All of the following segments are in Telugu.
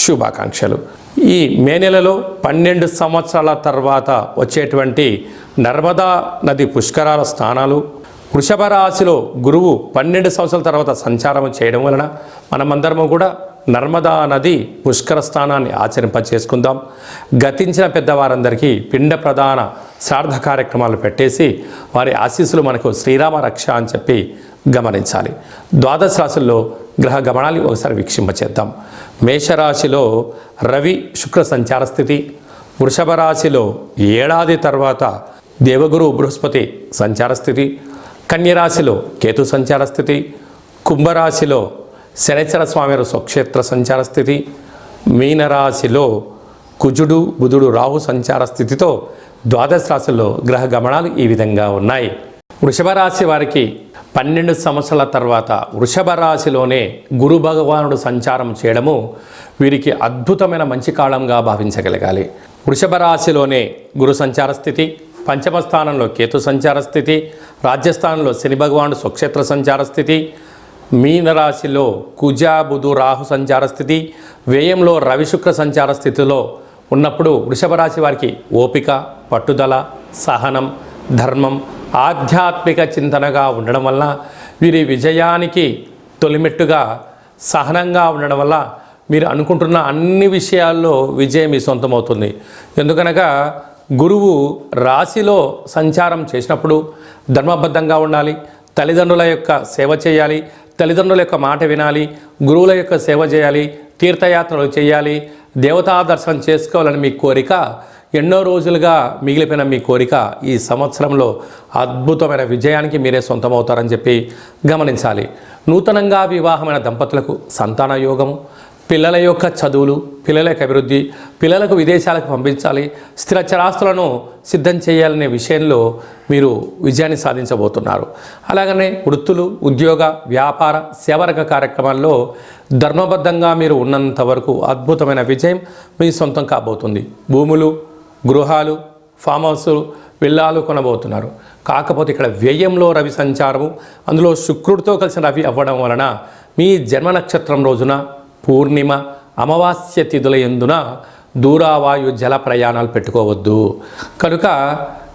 శుభాకాంక్షలు. ఈ మే నెలలో పన్నెండు సంవత్సరాల తర్వాత వచ్చేటువంటి నర్మదా నది పుష్కరాల స్నానాలు వృషభ రాశిలో గురువు పన్నెండు సంవత్సరాల తర్వాత సంచారం చేయడం వలన మనమందరము కూడా నర్మదా నది పుష్కర స్నానాన్ని ఆచరింప చేసుకుందాం గతించిన పెద్దవారందరికీ పిండ ప్రధాన శ్రార్థ కార్యక్రమాలు పెట్టేసి వారి ఆశీస్సులు మనకు శ్రీరామ రక్ష అని చెప్పి గమనించాలి. ద్వాదశ రాశుల్లో గ్రహ గమనాలు ఒకసారి వీక్షింపచేద్దాం. మేషరాశిలో రవి శుక్ర సంచార స్థితి వృషభ రాశిలో ఏడాది తర్వాత దేవగురు బృహస్పతి సంచార స్థితి కన్యరాశిలో కేతు సంచార స్థితి కుంభరాశిలో శనిచర స్వామివారి స్వక్షేత్ర సంచార స్థితి మీనరాశిలో కుజుడు బుధుడు రాహు సంచార స్థితితో ద్వాదశ రాశుల్లో గ్రహ గమనాలు ఈ విధంగా ఉన్నాయి. వృషభ రాశి వారికి పన్నెండు సంవత్సరాల తర్వాత వృషభ రాశిలోనే గురు భగవానుడు సంచారం చేయడము వీరికి అద్భుతమైన మంచి కాలంగా భావించగలగాలి. వృషభ రాశిలోనే గురు సంచార స్థితి పంచమ స్థానంలో కేతు సంచార స్థితి రాజ్యస్థానంలో శని భగవానుడు స్వక్షేత్ర సంచార స్థితి మీనరాశిలో కుజ బుధు రాహు సంచార స్థితి వ్యయంలో రవిశుక్ర సంచార స్థితిలో ఉన్నప్పుడు వృషభ రాశి వారికి ఓపిక పట్టుదల సహనం ధర్మం ఆధ్యాత్మిక చింతనగా ఉండడం వల్ల వీరి విజయానికి తొలిమెట్టుగా సహనంగా ఉండడం వల్ల మీరు అనుకుంటున్న అన్ని విషయాల్లో విజయం మీ సొంతమవుతుంది. ఎందుకనగా గురువు రాశిలో సంచారం చేసినప్పుడు ధర్మబద్ధంగా ఉండాలి తల్లిదండ్రుల యొక్క సేవ చేయాలి తల్లిదండ్రుల యొక్క మాట వినాలి గురువుల యొక్క సేవ చేయాలి తీర్థయాత్రలు చేయాలి దేవతా దర్శనం చేసుకోవాలని మీ కోరిక ఎన్నో రోజులుగా మిగిలిపోయిన మీ కోరిక ఈ సంవత్సరంలో అద్భుతమైన విజయానికి మీరే సొంతమవుతారని చెప్పి గమనించాలి. నూతనంగా వివాహమైన దంపతులకు సంతాన యోగము పిల్లల యొక్క చదువులు పిల్లల యొక్క అభివృద్ధి పిల్లలకు విదేశాలకు పంపించాలి స్థిర చరాస్తులను సిద్ధం చేయాలనే విషయంలో మీరు విజయాన్ని సాధించబోతున్నారు. అలాగనే వృత్తులు ఉద్యోగ వ్యాపార సేవరక కార్యక్రమాల్లో ధర్మబద్ధంగా మీరు ఉన్నంత వరకు అద్భుతమైన విజయం మీ సొంతం కాబోతుంది. భూములు గృహాలు ఫామ్ హౌసులు విల్లాలు కొనబోతున్నారు. కాకపోతే ఇక్కడ వ్యయంలో రవి సంచారము అందులో శుక్రుడితో కలిసిన రవి అవ్వడం వలన మీ జన్మ నక్షత్రం రోజున పూర్ణిమ అమావాస్య తిథుల ఎందున దూరావాయు జల ప్రయాణాలు పెట్టుకోవద్దు. కనుక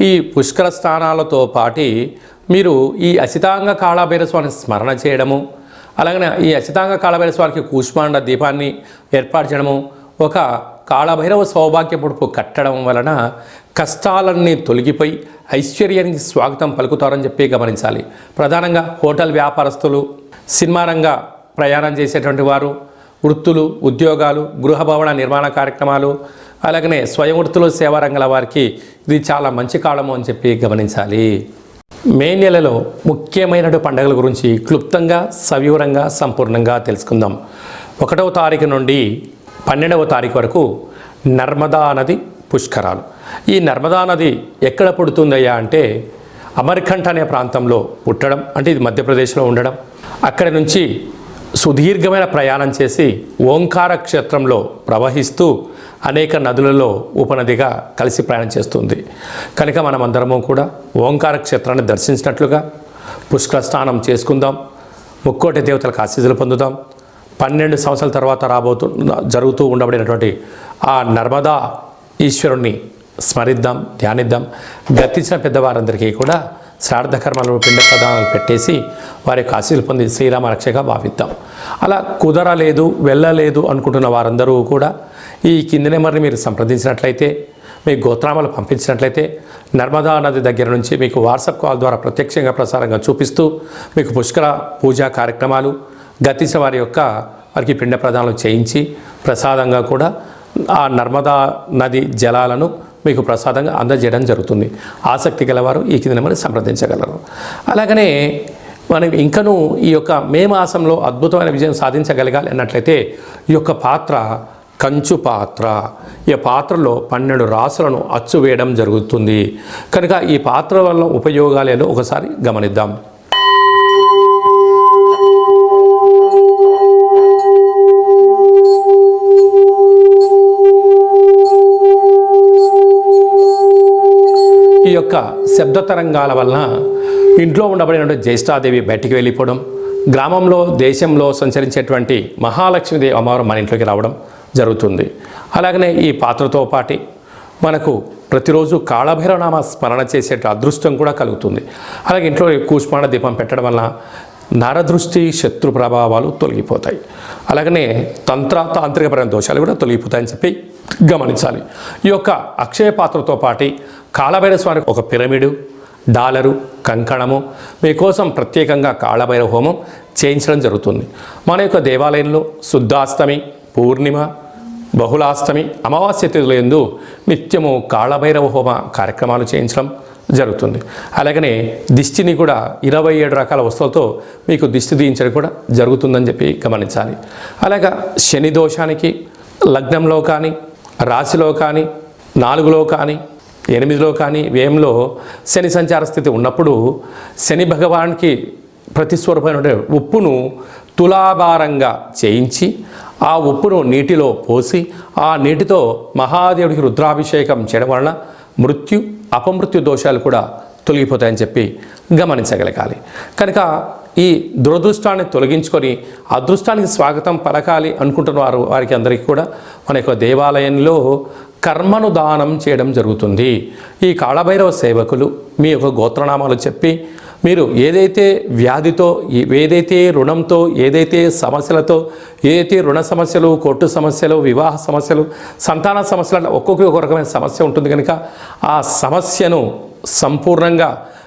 ఈ పుష్కర స్థానాలతో పాటి మీరు ఈ అసితాంగ కాళభైరస్వామిని స్మరణ చేయడము అలాగనే ఈ అసితాంగ కాళభైర స్వామికి కూష్మాండ దీపాన్ని ఏర్పాటు చేయడము ఒక కాళభైరవ సౌభాగ్య పొడుపు కట్టడం వలన కష్టాలన్నీ తొలగిపోయి ఐశ్వర్యానికి స్వాగతం పలుకుతారని చెప్పి గమనించాలి. ప్రధానంగా హోటల్ వ్యాపారస్తులు సినిమా రంగ ప్రయాణం చేసేటువంటి వారు వృత్తులు ఉద్యోగాలు గృహభవన నిర్మాణ కార్యక్రమాలు అలాగనే స్వయం వృత్తులు సేవా రంగాల వారికి ఇది చాలా మంచి కాలము అని చెప్పి గమనించాలి. మే నెలలో ముఖ్యమైన పండుగల గురించి క్లుప్తంగా సవివరంగా సంపూర్ణంగా తెలుసుకుందాం. ఒకటవ తారీఖు నుండి పన్నెండవ తారీఖు వరకు నర్మదా నది పుష్కరాలు. ఈ నర్మదా నది ఎక్కడ పుడుతుందయ్యా అంటే అమర్కంఠ అనే ప్రాంతంలో పుట్టడం అంటే ఇది మధ్యప్రదేశ్లో ఉండడం. అక్కడి నుంచి సుదీర్ఘమైన ప్రయాణం చేసి ఓంకార క్షేత్రంలో ప్రవహిస్తూ అనేక నదులలో ఉపనదిగా కలిసి ప్రయాణం చేస్తుంది. కనుక మనమందరము కూడా ఓంకార క్షేత్రాన్ని దర్శించినట్లుగా పుష్కర స్నానం చేసుకుందాం. ముక్కోటి దేవతలకు ఆశీస్సులు పొందుదాం. పన్నెండు సంవత్సరాల తర్వాత రాబోతు జరుగుతూ ఉండబడినటువంటి ఆ నర్మదా ఈశ్వరుణ్ణి స్మరిద్దాం ధ్యానిద్దాం. గతించిన పెద్దవారందరికీ కూడా శ్రాద్ధకర్మలను పిండ ప్రదానాలు పెట్టేసి వారి యొక్క ఆశీలు పొంది శ్రీరామ రక్షగా భావిద్దాం. అలా కుదరలేదు వెళ్ళలేదు అనుకుంటున్న వారందరూ కూడా ఈ కింది నెంబర్ని మీరు సంప్రదించినట్లయితే మీ గోత్రామాలు పంపించినట్లయితే నర్మదా నది దగ్గర నుంచి మీకు వాట్సాప్ కాల్ ద్వారా ప్రత్యక్షంగా ప్రసారంగా చూపిస్తూ మీకు పుష్కర పూజా కార్యక్రమాలు గతించిన వారి యొక్క వారికి పిండ ప్రదానాలు చేయించి ప్రసాదంగా కూడా ఆ నర్మదా నది జలాలను మీకు ప్రసాదంగా అందజేయడం జరుగుతుంది. ఆసక్తి గలవారు ఈ కింద నెంబర్ని సంప్రదించగలరు. అలాగనే మనం ఇంకనూ ఈ యొక్క మే మాసంలో అద్భుతమైన విజయం సాధించగలగాలి అన్నట్లయితే ఈ యొక్క పాత్ర కంచు పాత్ర ఈ పాత్రలో పన్నెండు రాసులను అచ్చు వేయడం జరుగుతుంది. కనుక ఈ పాత్ర వల్ల ఉపయోగాలేదో ఒకసారి గమనిద్దాం. యొక్క శబ్ద తరంగాల వలన ఇంట్లో ఉండబడినటువంటి జ్యేష్ఠాదేవి బయటికి వెళ్ళిపోవడం గ్రామంలో దేశంలో సంచరించేటువంటి మహాలక్ష్మీదేవి అమ్మవారు మన ఇంట్లోకి రావడం జరుగుతుంది. అలాగనే ఈ పాత్రతో పాటి మనకు ప్రతిరోజు కాళభైరవనామ స్మరణ చేసే అదృష్టం కూడా కలుగుతుంది. అలాగే ఇంట్లో కూష్మాణ దీపం పెట్టడం వల్ల నరదృష్టి శత్రు ప్రభావాలు తొలగిపోతాయి. అలాగనే తంత్ర తాంత్రికపరమైన దోషాలు కూడా తొలగిపోతాయని చెప్పి గమనించాలి. ఈ యొక్క అక్షయ పాత్రతో పాటి కాళభైరవ స్వామికి ఒక పిరమిడు డాలరు కంకణము మీకోసం ప్రత్యేకంగా కాళభైరవ హోమం చేయించడం జరుగుతుంది. మన యొక్క దేవాలయంలో శుద్ధాష్టమి పూర్ణిమ బహుళాష్టమి అమావాస్య తిథులందు నిత్యము కాళభైరవ హోమ కార్యక్రమాలు చేయించడం జరుగుతుంది. అలాగనే దిష్టిని కూడా ఇరవై ఏడు రకాల వస్తువులతో మీకు దిష్టి తీయించడం కూడా జరుగుతుందని చెప్పి గమనించాలి. అలాగా శని దోషానికి లగ్నంలో కానీ రాశిలో కానీ నాలుగులో కానీ ఎనిమిదిలో కానీ వ్యయంలో శని సంచార స్థితి ఉన్నప్పుడు శని భగవానికి ప్రతిస్వరూపమైన ఉప్పును తులాభారంగా చేయించి ఆ ఉప్పును నీటిలో పోసి ఆ నీటితో మహాదేవుడికి రుద్రాభిషేకం చేయడం వలన మృత్యు అపమృత్యు దోషాలు కూడా తొలగిపోతాయని చెప్పి గమనించగలగాలి. కనుక ఈ దురదృష్టాన్ని తొలగించుకొని అదృష్టానికి స్వాగతం పలకాలి అనుకుంటున్న వారు వారికి అందరికీ కూడా మన యొక్క దేవాలయంలో కర్మను దానం చేయడం జరుగుతుంది. ఈ కాళభైరవ సేవకులు మీ యొక్క గోత్రనామాలు చెప్పి మీరు ఏదైతే వ్యాధితో ఏదైతే రుణంతో ఏదైతే సమస్యలతో ఏదైతే రుణ సమస్యలు కోర్టు సమస్యలు వివాహ సమస్యలు సంతాన సమస్యలు అంటే ఒక్కొక్క ఒక రకమైన సమస్య ఉంటుంది కనుక ఆ సమస్యను సంపూర్ణంగా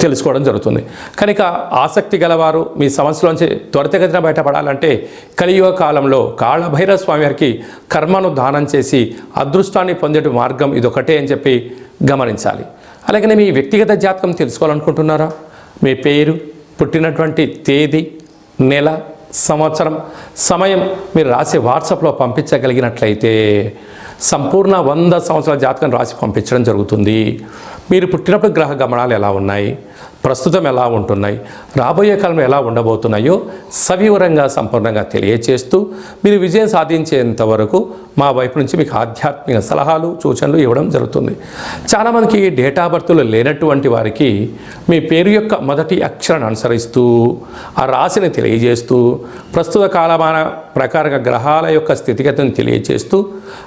తెలుసుకోవడం జరుగుతుంది. కనుక ఆసక్తి గలవారు మీ సమస్యలోంచి త్వరితగతిన బయటపడాలంటే కలియుగ కాలంలో కాళభైరవ స్వామి వారికి కర్మను దానం చేసి అదృష్టాన్ని పొందే మార్గం ఇదొకటే అని చెప్పి గమనించాలి. అలాగనే మీ వ్యక్తిగత జాతకం తెలుసుకోవాలనుకుంటున్నారా? మీ పేరు పుట్టినటువంటి తేదీ నెల సంవత్సరం సమయం మీరు రాసి వాట్సాప్లో పంపించగలిగినట్లయితే సంపూర్ణ వంద సంవత్సరాల జాతకం రాసి పంపించడం జరుగుతుంది. మీరు పుట్టినప్పుడు గ్రహ గమనాలు ఎలా ఉన్నాయి? ప్రస్తుతం ఎలా ఉంటున్నాయి? రాబోయే కాలం ఎలా ఉండబోతున్నాయో సవివరంగా సంపూర్ణంగా తెలియచేస్తూ మీరు విజయం సాధించేంత వరకు మా వైపు నుంచి మీకు ఆధ్యాత్మిక సలహాలు సూచనలు ఇవ్వడం జరుగుతుంది. చాలామందికి డేటా బర్త్లు లేనటువంటి వారికి మీ పేరు యొక్క మొదటి అక్షరాన్ని అనుసరిస్తూ ఆ రాశిని తెలియజేస్తూ ప్రస్తుత కాలమాన ప్రకారంగా గ్రహాల యొక్క స్థితిగతిని తెలియజేస్తూ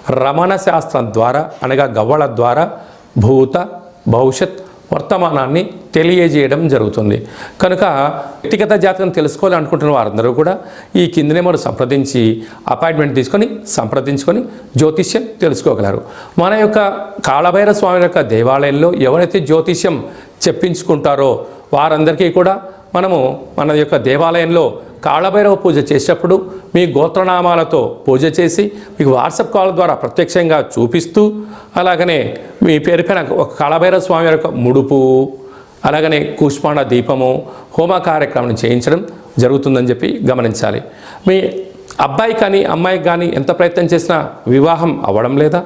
రమణ శాస్త్రం ద్వారా అనగా గవ్వల ద్వారా భూత భవిష్యత్ వర్తమానాన్ని తెలియజేయడం జరుగుతుంది. కనుక వ్యక్తిగత జాతకం తెలుసుకోవాలనుకుంటున్న వారందరూ కూడా ఈ కింది నెంబర్ సంప్రదించి అపాయింట్మెంట్ తీసుకొని సంప్రదించుకొని జ్యోతిష్యం తెలుసుకోగలరు. మన యొక్క కాళభైర స్వామి యొక్క దేవాలయంలో ఎవరైతే జ్యోతిష్యం చెప్పించుకుంటారో వారందరికీ కూడా మనము మన యొక్క దేవాలయంలో కాళభైరవ పూజ చేసేటప్పుడు మీ గోత్రనామాలతో పూజ చేసి మీకు వాట్సాప్ కాల్ ద్వారా ప్రత్యక్షంగా చూపిస్తూ అలాగనే మీ పేరు పైన ఒక కాళభైరవ స్వామి యొక్క ముడుపు అలాగనే కూష్మాండ దీపము హోమ కార్యక్రమం చేయించడం జరుగుతుందని చెప్పి గమనించాలి. మీ అబ్బాయి కానీ అమ్మాయికి కానీ ఎంత ప్రయత్నం చేసినా వివాహం అవ్వడం లేదా?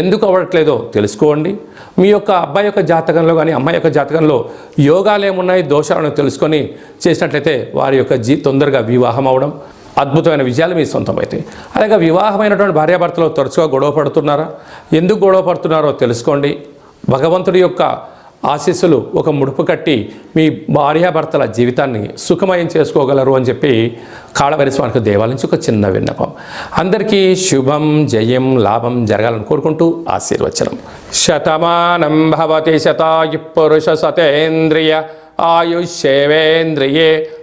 ఎందుకు అవ్వట్లేదో తెలుసుకోండి. మీ యొక్క అబ్బాయి యొక్క జాతకంలో కానీ అమ్మాయి యొక్క జాతకంలో యోగాలు ఏమున్నాయి దోషాలను తెలుసుకొని చేసినట్లయితే వారి యొక్క జీ తొందరగా వివాహం అవడం అద్భుతమైన విజయాలు మీ సొంతమవుతాయి అలాగే వివాహమైనటువంటి భార్యాభర్తలు తరచుగా గొడవ పడుతున్నారా? ఎందుకు గొడవ పడుతున్నారో తెలుసుకోండి. భగవంతుడి యొక్క ఆశీస్సులు ఒక ముడుపు కట్టి మీ భార్యాభర్తల జీవితాన్ని సుఖమయం చేసుకోగలరు అని చెప్పి కాళవరి స్వామికి దేవాలయించి నుంచి ఒక చిన్న విన్నపం. అందరికీ శుభం జయం లాభం జరగాలని కోరుకుంటూ ఆశీర్వచనం. శతమానం భవతి శతాయు పురుష సతేంద్రియ ఆయుష్యేవేంద్రియే